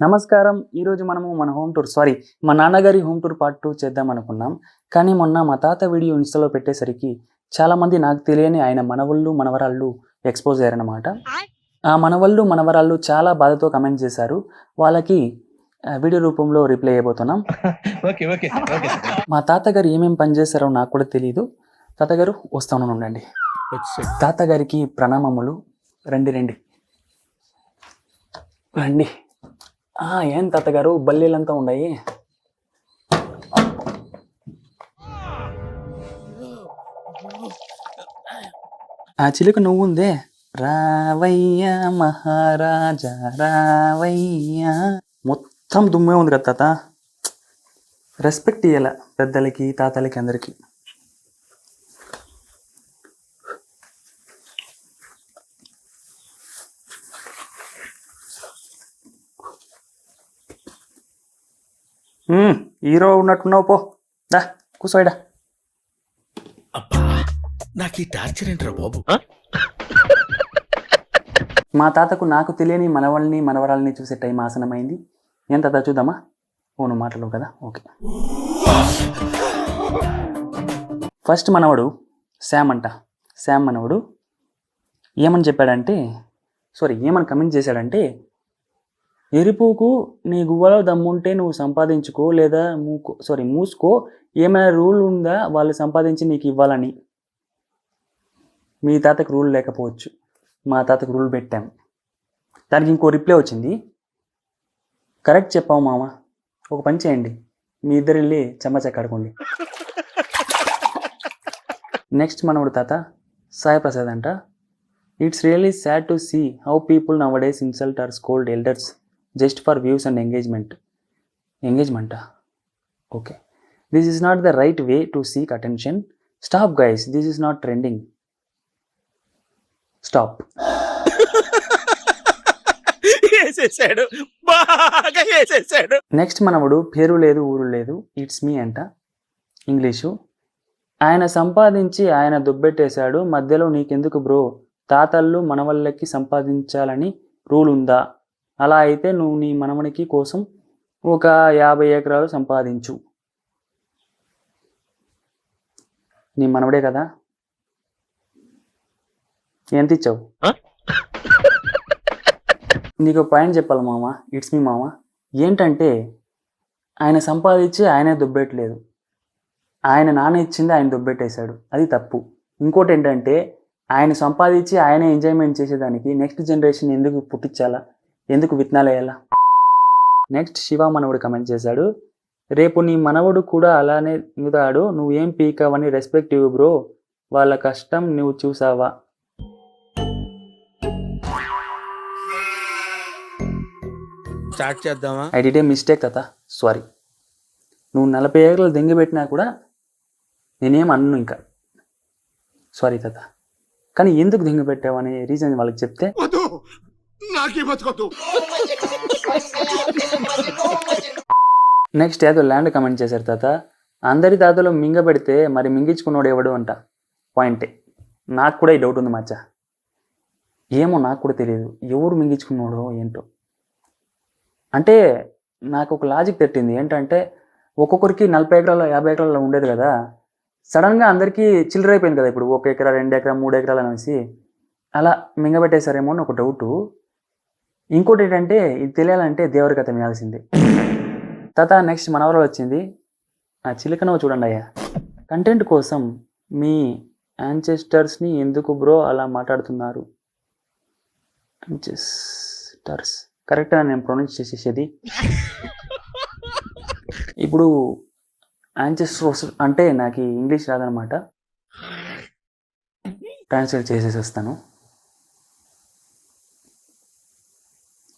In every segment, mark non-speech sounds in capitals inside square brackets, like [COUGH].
నమస్కారం. ఈరోజు మనము మన హోమ్ టూర్ సారీ మా నాన్నగారి హోమ్ టూర్ పార్ట్ టూ చేద్దాం అనుకున్నాం. కానీ మొన్న మా తాత వీడియో ఇన్స్టాలో పెట్టేసరికి చాలామంది నాకు తెలియని ఆయన మనవళ్ళు మనవరాళ్ళు ఎక్స్పోజ్ అయ్యారనమాట ఆ? మనవళ్ళు మనవరాళ్ళు చాలా బాధతో కమెంట్ చేశారు. వాళ్ళకి వీడియో రూపంలో రిప్లై అయిపోతున్నాం [LAUGHS] ఓకే ఓకే ఓకే. మా తాతగారు ఏమేం పని చేశారో నాకు కూడా తెలియదు తాతగారు వస్తాను ఉండండి. తాతగారికి ప్రణామములు. రండి రండి. రండి. ఏం తాతగారు? బల్లీలంతా ఉన్నాయి ఆ చిలుక నువ్వు ఉందే రావయ్య మహారాజా రావయ్య. మొత్తం దుమ్మే ఉంది కదా తాత. రెస్పెక్ట్ ఇవ్వాల పెద్దలకి తాతలకి అందరికీ. హీరో ఉన్నట్టున్నావు పో. దా కూసోయిడా అబ్బా నాకు ఈ టార్చర్ ఏంట్రా బాబు? మా తాతకు నాకు తెలియని మనవల్ని మనవరాల్ని చూసే టైం ఆసనమైంది. తాత చూద్దామా? ఓ నువ్వు మాటలు కదా? ఓకే. ఫస్ట్ మనవడు శామ్ అంట. శామ్ మనవడు ఏమని చెప్పాడంటే సారీ ఏమని కమెంట్ చేశాడంటే ఎరుపుకు నీ గువ్వలో దమ్ముంటే నువ్వు సంపాదించుకో లేదా మూకో సారీ మూసుకో. ఏమైనా రూల్ ఉందా? వాళ్ళు సంపాదించి నీకు ఇవ్వాలని. మీ తాతకు రూల్ లేకపోవచ్చు. మా తాతకు రూల్ పెట్టాం. దానికి ఇంకో రిప్లై వచ్చింది. కరెక్ట్ చెప్పావు మామ. ఒక పని చేయండి. మీ ఇద్దరు వెళ్ళి చెమ్మచెక్కాడుకోండి నెక్స్ట్ మనవుడు తాత సాయి ప్రసాద్ అంట. It's really sad to see how people now days insult or scold elders just for views and engagement. ఎంగేజ్మెంటా? Okay. This is not the right way to seek attention stop guys this is not trending stop వేసేసాడు బాగా వేసేసాడు next మనవడు పేరు లేదు ఊరు లేదు. It's me అంట. English ఆయన సంపాదించి ఆయన దుబ్బెట్టేశాడు. మధ్యలో నీకెందుకు బ్రో తాతళ్ళు మనవళ్ళకి సంపాదించాలని రూల్ ఉందా? అలా అయితే నువ్వు నీ మనవనికి కోసం ఒక యాభై ఎకరాలు సంపాదించు. నీ మనవడే కదా? ఎంత ఇచ్చావు? నీకు పాయింట్ చెప్పాలి మామ ఇట్స్ మీ మామ. ఏంటంటే ఆయన సంపాదించి ఆయనే దుబ్బెట్టలేదు ఆయన నాన్న ఇచ్చింది ఆయన దుబ్బెట్టేశాడు. అది తప్పు. ఇంకోటి ఏంటంటే ఆయన సంపాదించి ఆయనే ఎంజాయ్మెంట్ చేసేదానికి నెక్స్ట్ జనరేషన్ ఎందుకు పుట్టించాలా? ఎందుకు విత్తనాలు వేయాలా నెక్స్ట్ శివ మనవుడు కమెంట్ చేశాడు. రేపు నీ మనవడు కూడా అలానే ఇంగుతాడు నువ్వేం పీకవని రెస్పెక్ట్ ఇవ్వు బ్రో వాళ్ళ కష్టం నువ్వు చూసావా? స్టార్ట్ చేద్దామా? ఐ డిడ్ ఏ మిస్టేక్ తాత. సారీ నువ్వు నలభై ఏళ్ళు దెంగి పెట్టినా కూడా నేనేం అన్ను ఇంకా. సారీ తాత. కానీ ఎందుకు దెంగి పెట్టావనే రీజన్ వాళ్ళకి చెప్తే నాకే నెక్స్ట్ ఏదో ల్యాండ్ కమెంట్ చేశారు తాత. అందరి తాతలు మింగబెడితే మరి మింగించుకున్నోడు ఎవడు అంట. పాయింటే నాకు కూడా ఈ డౌట్ ఉంది మచ్చ. ఏమో నాకు కూడా తెలియదు. ఎవరు మింగించుకున్నాడో ఏంటో. అంటే నాకు ఒక లాజిక్ తట్టింది. ఏంటంటే ఒక్కొక్కరికి నలభై ఎకరాల యాభై ఎకరాల ఉండేది కదా. సడన్గా అందరికీ చిల్లర అయిపోయింది కదా ఇప్పుడు. ఒక ఎకరా రెండు ఎకరా మూడు ఎకరాలు అనేసి. అలా మింగబెట్టేశారేమో అని ఒక డౌటు ఇంకోటి ఏంటంటే ఇది తెలియాలంటే దేవరి కథ వినాల్సిందే. తత నెక్స్ట్ మనవరాలు వచ్చింది. ఆ చిలకనవ చూడండి అయ్యా. కంటెంట్ కోసం మీ యాన్చెస్టర్స్ని ఎందుకు బ్రో అలా మాట్లాడుతున్నారు? యాన్చెస్టర్స్ కరెక్ట్గా నేను ప్రొనౌన్స్ చేసేసేది. ఇప్పుడు యాన్చెస్టర్స్ అంటే నాకు ఇంగ్లీష్ రాదనమాట ట్రాన్స్లేట్ చేసేసి వస్తాను.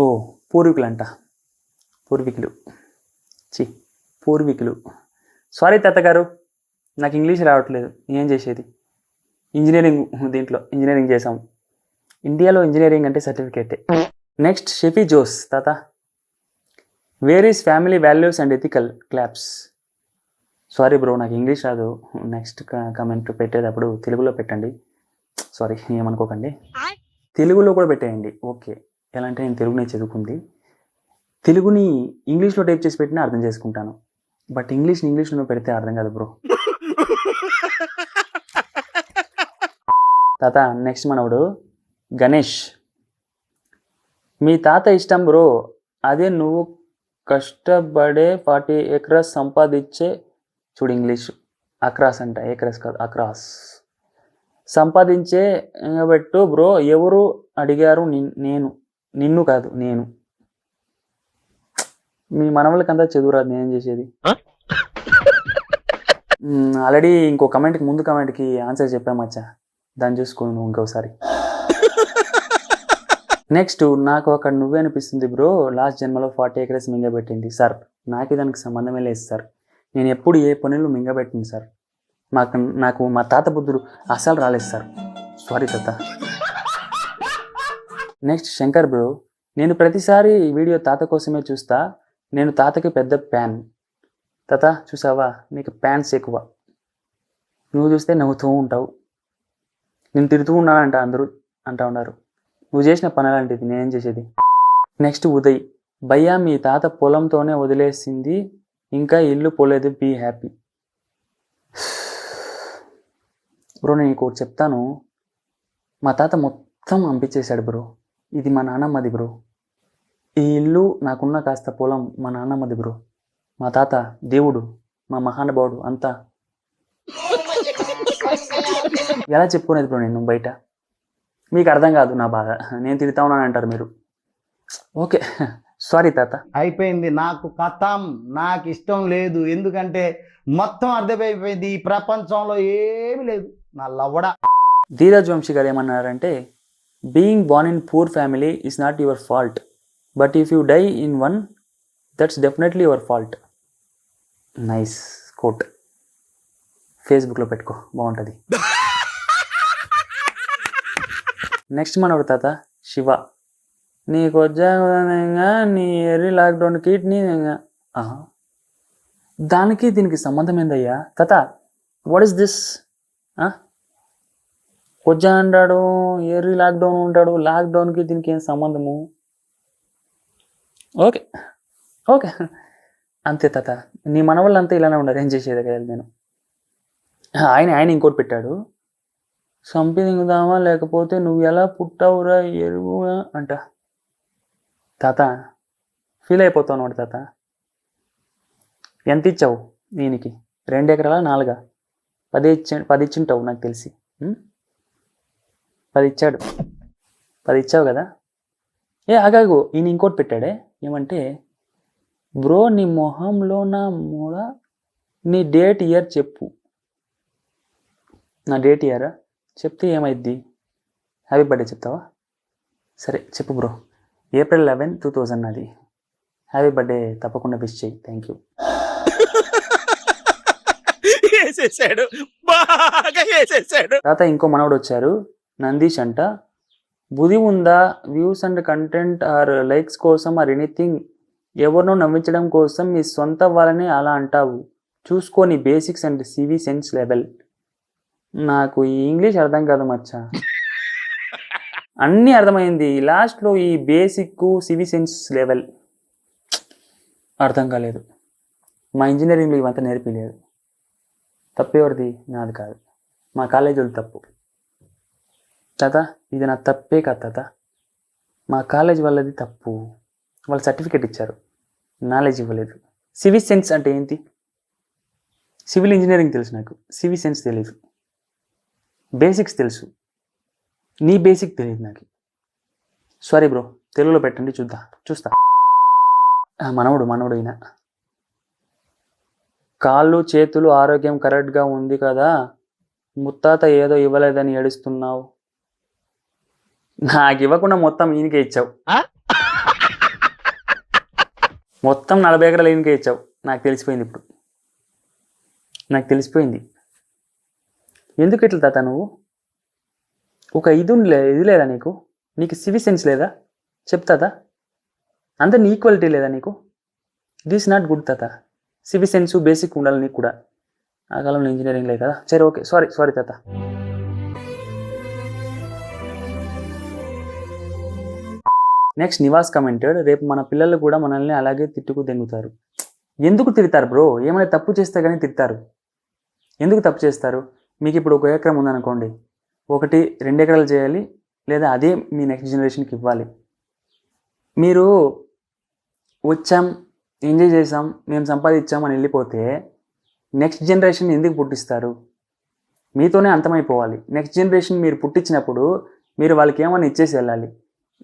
ఓ పూర్వీకులు అంట పూర్వీకులు. చి పూర్వీకులు. సారీ తాతగారు నాకు ఇంగ్లీష్ రావట్లేదు. ఏం చేసేది? ఇంజనీరింగ్ దీంట్లో ఇంజనీరింగ్ చేసాం ఇండియాలో ఇంజనీరింగ్ అంటే సర్టిఫికేటే. నెక్స్ట్ షెఫీ జోస్ తాత. Where is family values and ethical claps sorry bro నాకు ఇంగ్లీష్ రాదు. నెక్స్ట్ కమెంట్ పెట్టేటప్పుడు తెలుగులో పెట్టండి. సారీ ఏమనుకోకండి. తెలుగులో కూడా పెట్టేయండి. ఓకే ఎలా అంటే నేను తెలుగునే చదువుకుంది. తెలుగుని ఇంగ్లీష్లో టైప్ చేసి పెట్టినా అర్థం చేసుకుంటాను. బట్ ఇంగ్లీష్ని ఇంగ్లీష్లో పెడితే అర్థం కాదు బ్రో. [LAUGHS] తాత నెక్స్ట్ మనవడు గణేష్. మీ తాత ఇష్టం బ్రో. అదే నువ్వు కష్టపడే ఫార్టీ ఎకరాస్ సంపాదించే చూడు ఇంగ్లీష్. అక్రాస్ అంట ఎకరాస్ కాదు అక్రాస్. సంపాదించే పెట్టు బ్రో. ఎవరు అడిగారు నేను. నిన్ను కాదు నేను. మీ మనవలకంతా చదువురాదు నేనేం చేసేది. ఆల్రెడీ ఇంకో కమెంట్కి ముందు కమెంట్కి ఆన్సర్ చెప్పామచ్చా దాన్ని చూసుకో నువ్వు ఇంకోసారి. నెక్స్ట్ నాకు అక్కడ నువ్వే అనిపిస్తుంది బ్రో. లాస్ట్ జన్మలో ఫార్టీ ఎకరేస్ మింగబెట్టింది. సార్ నాకు దానికి సంబంధమే లేదు సార్. నేను ఎప్పుడు ఏ పనులు మింగబెట్టింది సార్. మాకు నాకు మా తాత బుద్ధుడు అసలు రాలేదు సార్. సారీ తాత. నెక్స్ట్ శంకర్ బ్రో నేను ప్రతిసారి ఈ వీడియో తాత కోసమే చూస్తా. నేను తాతకి పెద్ద ప్యాన్ తాత చూసావా? నీకు ప్యాన్స్ ఎక్కువ. నువ్వు చూస్తే నవ్వుతూ ఉంటావు. నేను తిడుతూ ఉన్నానంట అందరూ అంటా ఉన్నారు. నువ్వు చేసిన పనులాంటిది నేనేం చేసేది? నెక్స్ట్ ఉదయ్. భయ్యా మీ తాత పొలంతోనే వదిలేసింది. ఇంకా ఇల్లు పోలేదు బీ హ్యాపీ బ్రో నేను ఇంకోటి చెప్తాను. మా తాత మొత్తం పంపించేశాడు బ్రో ఇది మా నాన్నమ్మది బ్రో. ఈ ఇల్లు నాకున్న కాస్త పొలం మా నాన్నమ్మది బ్రో. మా తాత దేవుడు మా మహానుభావుడు అంతా. ఎలా చెప్పుకునేది బ్రో నేను బయట? మీకు అర్థం కాదు నా బాధ. నేను తిడతా ఉన్నాను అంటారు మీరు. ఓకే. సారీ తాత. అయిపోయింది. నాకు కథం నాకు ఇష్టం లేదు. ఎందుకంటే మొత్తం అర్థమైపోయింది. ఈ ప్రపంచంలో ఏమీ లేదు. నా లవ్వడ. ధీరజ్ వంశీ గారు ఏమన్నారంటే being born in poor family is not your fault but if you die in one that's definitely your fault nice quote ఫేస్బుక్లో పెట్టుకో బాగుంటుంది. నెక్స్ట్ [LAUGHS] మనోడు తాత శివ. నీకు వచ్చాగా నీ ఎర్రి లాక్డౌన్కి నీ ఆహా. దానికి దీనికి సంబంధం ఏందయ్యా? తాత వాట్ ఇస్ దిస్ కొజ్జా అంటాడు ఎర్రీ లాక్డౌన్ ఉంటాడు లాక్డౌన్కి దీనికి ఏం సంబంధము? Okay okay. అంతే తాత నీ మనవాళ్ళంతా ఇలానే ఉన్నారు ఏం చేసేది కదా నేను. ఆయన ఆయన ఇంకోటి పెట్టాడు. సంపి లేకపోతే నువ్వు ఎలా పుట్టావురా ఎరువుగా అంట. తాత ఫీల్ అయిపోతావు వాడు తాత. ఎంత ఇచ్చావు దీనికి? రెండు ఎకరాల నాలుగా? పది ఇచ్చి పది ఇచ్చింటావు నాకు తెలిసి. పది ఇచ్చాడు పది ఇచ్చావు కదా? ఏ ఆగాగు ఈయన ఇంకోటి పెట్టాడే. ఏమంటే బ్రో నీ మొహంలో నా మూడ నీ డేట్ ఇయర్ చెప్పు. నా డేట్ ఇయరా? చెప్తే ఏమైద్ది? హ్యాపీ బర్త్డే చెప్తావా? సరే చెప్పు bro. April eleven two thousand నాది. హ్యాపీ బర్త్డే తప్పకుండా విష్ చేయి. Thank you. [LAUGHS] వేసేసాడు బాగా వేసేసాడు తర్వాత ఇంకో మనవడు వచ్చారు. నందీష్ అంట. బుద్ధి ఉందా? Views and content or likes కోసం ఆర్ ఎనీథింగ్? ఎవరినో నమ్మించడం కోసం మీ సొంత వాళ్ళని అలా అంటావు. చూసుకోని basics and civic sense level. నాకు ఈ ఇంగ్లీష్ అర్థం కాదు మచ్చా. అన్నీ అర్థమైంది. లాస్ట్లో ఈ బేసిక్ సివి సెన్స్ లెవెల్. అర్థం కాలేదు. మా ఇంజనీరింగ్లో ఇవంతా నేర్పించలేదు తప్పేవారిది నాది కాదు. మా కాలేజీలు తప్పు. తాత ఇది నా తప్పే కాదు తాత. మా కాలేజ్ వాళ్ళది తప్పు. వాళ్ళు సర్టిఫికేట్ ఇచ్చారు. నాలెడ్జ్ ఇవ్వలేదు. సివిల్ సెన్స్ అంటే ఏంటి? సివిల్ ఇంజనీరింగ్ తెలుసు నాకు. సివిల్ సెన్స్ తెలియదు బేసిక్స్ తెలుసు. నీ బేసిక్ తెలియదు నాకు. సారీ బ్రో తెలుగులో పెట్టండి చూద్దా. చూస్తా. మనవడు మనవడు అయినా కాళ్ళు చేతులు ఆరోగ్యం కరెక్ట్గా ఉంది కదా. ముత్తాత ఏదో ఇవ్వలేదని ఏడుస్తున్నావు. నాకు ఇవ్వకుండా మొత్తం ఈయనకే ఇచ్చావు. మొత్తం నలభై ఎకరాలు ఈయనకే ఇచ్చావు. నాకు తెలిసిపోయింది ఇప్పుడు. నాకు తెలిసిపోయింది. ఎందుకు ఇట్లా తాత నువ్వు? ఒక ఇది ఉండలే ఇది లేదా నీకు? నీకు సివి సెన్స్ లేదా? చెప్తాదా అందరిని ఈక్వాలిటీ లేదా నీకు? దిస్ నాట్ గుడ్ తాత. సివి సెన్స్ బేసిక్ ఉండాలి నీకు కూడా. ఆ కాలంలో ఇంజనీరింగ్ లేదు కదా. సరే ఓకే. సారీ సారీ తాత. నెక్స్ట్ నివాస్ కమెంటెడ్ రేపు మన పిల్లలు కూడా మనల్ని అలాగే తిట్టుకు దెంగుతారు. ఎందుకు తిడతారు బ్రో ఏమైనా తప్పు చేస్తే కానీ తిడతారు. ఎందుకు తప్పు చేస్తారు? మీకు ఇప్పుడు ఒక ఎకరం ఉందనుకోండి. ఒకటి రెండు ఎకరాలు చేయాలి లేదా అదే మీ నెక్స్ట్ జనరేషన్కి ఇవ్వాలి. మీరు వచ్చాం ఎంజాయ్ చేసాం మేము సంపాదించాం అని వెళ్ళిపోతే నెక్స్ట్ జనరేషన్ ఎందుకు పుట్టిస్తారు? మీతోనే అంతమైపోవాలి. నెక్స్ట్ జనరేషన్ మీరు పుట్టించినప్పుడు మీరు వాళ్ళకి ఏమైనా ఇచ్చేసి వెళ్ళాలి.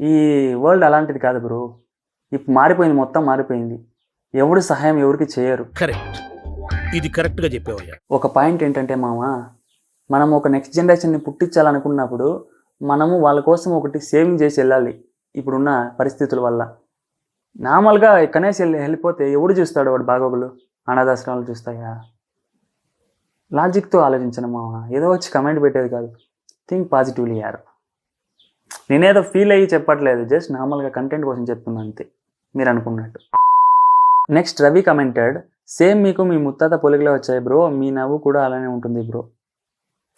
ఈ వరల్డ్ అలాంటిది కాదు బ్రో. ఇప్పుడు మారిపోయింది మొత్తం మారిపోయింది. ఎవడు సహాయం ఎవరికి చేయరు. కరెక్ట్. ఇది కరెక్ట్గా చెప్పావయ్యా. ఒక పాయింట్ ఏంటంటే మామ మనం ఒక నెక్స్ట్ జనరేషన్ని పుట్టించాలనుకున్నప్పుడు మనము వాళ్ళ కోసం ఒకటి సేవింగ్ చేసి వెళ్ళాలి ఇప్పుడున్న పరిస్థితుల వల్ల. నార్మల్గా కనేసి వెళ్ళి వెళ్ళిపోతే ఎవడు చూస్తాడు వాడు బాగోగులు? అనాథాశ్రమాలు చూస్తాయా? లాజిక్తో ఆలోచించను మామ. ఏదో వచ్చి కమెంట్ పెట్టేది కాదు. థింక్ పాజిటివ్లీ యార్. నేనేదో ఫీల్ అయ్యి చెప్పట్లేదు జస్ట్ నార్మల్గా కంటెంట్ కోసం చెప్తున్నా అంతే. మీరు అనుకున్నట్టు. నెక్స్ట్ రవి కమెంటెడ్ సేమ్ మీకు మీ ముత్తాత పొలికలే వచ్చాయి బ్రో మీ నవ్వు కూడా అలానే ఉంటుంది బ్రో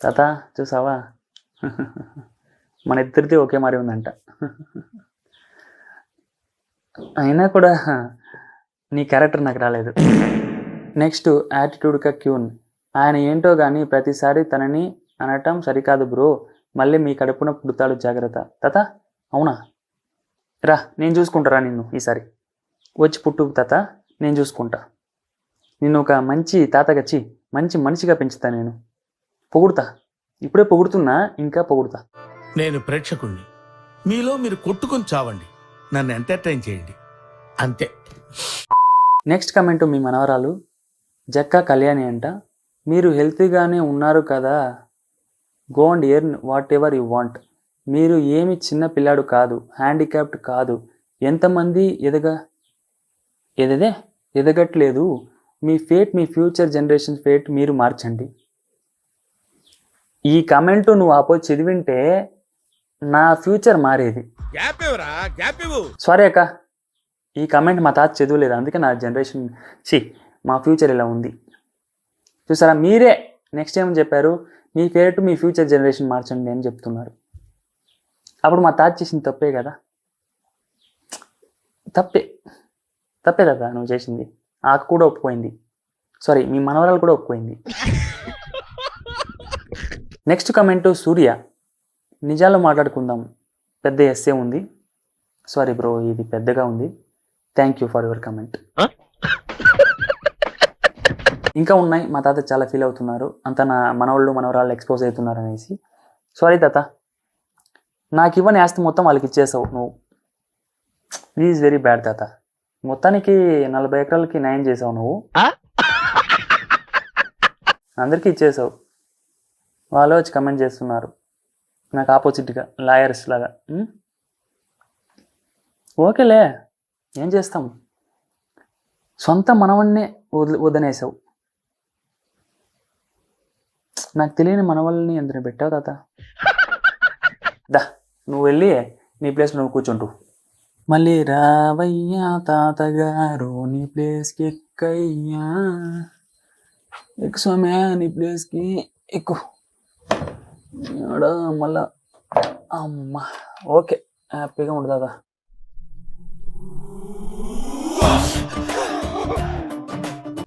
తాత చూసావా? మన ఇద్దరిది ఒకే మరి ఉందంట. అయినా కూడా నీ క్యారెక్టర్ నాకు రాలేదు. నెక్స్ట్ యాటిట్యూడ్గా క్యూన్. ఆయన ఏంటో కానీ ప్రతిసారి తనని అనటం సరికాదు బ్రో మళ్ళీ మీ కడుపున పుడతాడు జాగ్రత్త. తాత అవునా? రా నేను చూసుకుంటారా నిన్ను ఈసారి. వచ్చి పుట్టు తాత నేను చూసుకుంటా. నిన్ను ఒక మంచి తాతగచ్చి మంచి మనిషిగా పెంచుతా నేను. పొగుడుతా. ఇప్పుడే పొగుడుతున్నా ఇంకా పొగుడుతా. నేను ప్రేక్షకుణ్ణి. మీలో మీరు కొట్టుకొని చావండి. నన్ను ఎంటర్టైన్ చేయండి. అంతే. నెక్స్ట్ కమెంట్ మీ మనవరాలు జక్క కళ్యాణి అంట మీరు హెల్తీగానే ఉన్నారు కదా go and earn whatever you want మీరు ఏమి చిన్న పిల్లాడు కాదు హ్యాండిక్యాప్డ్ కాదు. ఎంతమంది ఎదగ ఎదదే ఎదగట్లేదు. మీ ఫేట్ మీ ఫ్యూచర్ జనరేషన్ ఫేట్ మీరు మార్చండి. ఈ కమెంట్ నువ్వు ఆపో చదివింటే నా ఫ్యూచర్ మారేది. సారీ అక్క. ఈ కమెంట్ మా తాత చదవలేదు అందుకే నా జనరేషన్ చి మా ఫ్యూచర్ ఇలా ఉంది? చూసారా మీరే. నెక్స్ట్ ఏమని చెప్పారు? మీ ఫేవరెట్ మీ ఫ్యూచర్ జనరేషన్ మార్చండి అని చెప్తున్నారు. అప్పుడు మా తాత చేసింది తప్పే కదా? తప్పే. తప్పే కదా నువ్వు చేసింది. ఆకు కూడా ఒప్పుకోయింది. సారీ మీ మనవరాలు కూడా ఒప్పుకోయింది. నెక్స్ట్ కమెంట్ సూర్య. నిజాలు మాట్లాడుకుందాం. పెద్ద ఎస్సే ఉంది. సారీ బ్రో ఇది పెద్దగా ఉంది. Thank you for your comment ఇంకా ఉన్నాయి. మా తాత చాలా ఫీల్ అవుతున్నారు. అంత నా మనవాళ్ళు మనవరాళ్ళు ఎక్స్పోజ్ అవుతున్నారు అనేసి. సారీ తాత. నాకు ఇవ్వని ఆస్తి మొత్తం వాళ్ళకి ఇచ్చేసావు నువ్వు. ఈజ్ వెరీ బ్యాడ్ తాత. మొత్తానికి నలభై ఎకరాలకి న్యాయం చేసావు నువ్వు. అందరికీ ఇచ్చేసావు. వాళ్ళు వచ్చి కమెంట్ చేస్తున్నారు. నాకు ఆపోజిట్గా లాయర్స్ లాగా. ఉం? ఓకేలే. ఏం చేస్తాం? సొంత మనవన్నే వదిలి వదనేసావు నాకు తెలియని మనవల్ని అందరిని పెట్టావు తాత. దా నువ్వు వెళ్ళి నీ ప్లేస్ నువ్వు కూర్చుంటూ. మళ్ళీ రావయ్యా తాతగారు నీ ప్లేస్కి ఎక్కయ్యా? ఎక్కు స్వామి నీ ప్లేస్కి ఎక్కువ మళ్ళా అమ్మ. ఓకే హ్యాపీగా ఉండు దాదా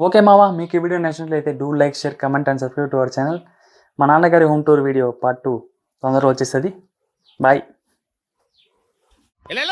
ఓకే మావా మీకు ఈ వీడియో నచ్చినట్లయితే do like share comment and subscribe to our channel మా నాన్నగారి home tour video part two తొందరగా వచ్చేస్తుంది. బాయ్ ఎలా